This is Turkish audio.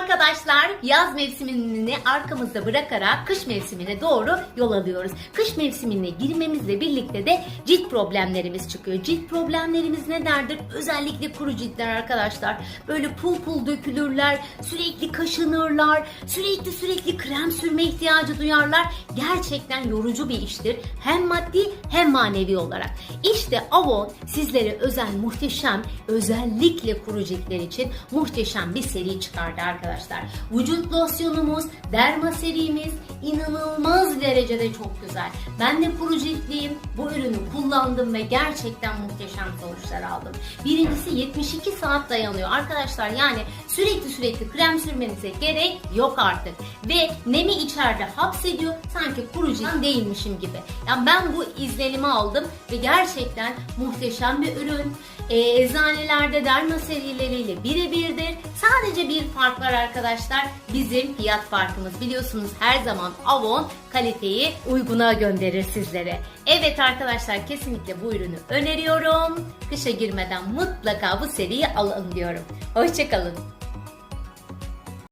Arkadaşlar yaz mevsimini arkamızda bırakarak kış mevsimine doğru yol alıyoruz. Kış mevsimine girmemizle birlikte de cilt problemlerimiz çıkıyor. Cilt problemlerimiz nelerdir? Özellikle kuru ciltler arkadaşlar. Böyle pul pul dökülürler, sürekli kaşınırlar, sürekli sürekli krem sürme ihtiyacı duyarlar. Gerçekten yorucu bir iştir. Hem maddi hem manevi olarak. İşte Avon sizlere özel muhteşem, özellikle kuru ciltler için muhteşem bir seri çıkardı arkadaşlar. Vücut losyonumuz, derma serimiz inanılmaz derecede çok güzel. Ben de kuru ciltliyim. Bu ürünü kullandım ve gerçekten muhteşem sonuçlar aldım. Birincisi 72 saat dayanıyor arkadaşlar. Yani sürekli sürekli krem sürmenize gerek yok artık. Ve nemi içeride hapsediyor. Sanki cilt değilmişim gibi. Yani ben bu izlenimi aldım ve gerçekten muhteşem bir ürün. Ee, eczanelerde derma serileriyle birebirdir. Sadece bir fark var arkadaşlar. Bizim fiyat farkımız. Biliyorsunuz her zaman Avon kaliteyi uyguna gönderir sizlere. Evet arkadaşlar kesinlikle bu ürünü öneriyorum. Kışa girmeden mutlaka bu seriyi alın diyorum. Hoşçakalın.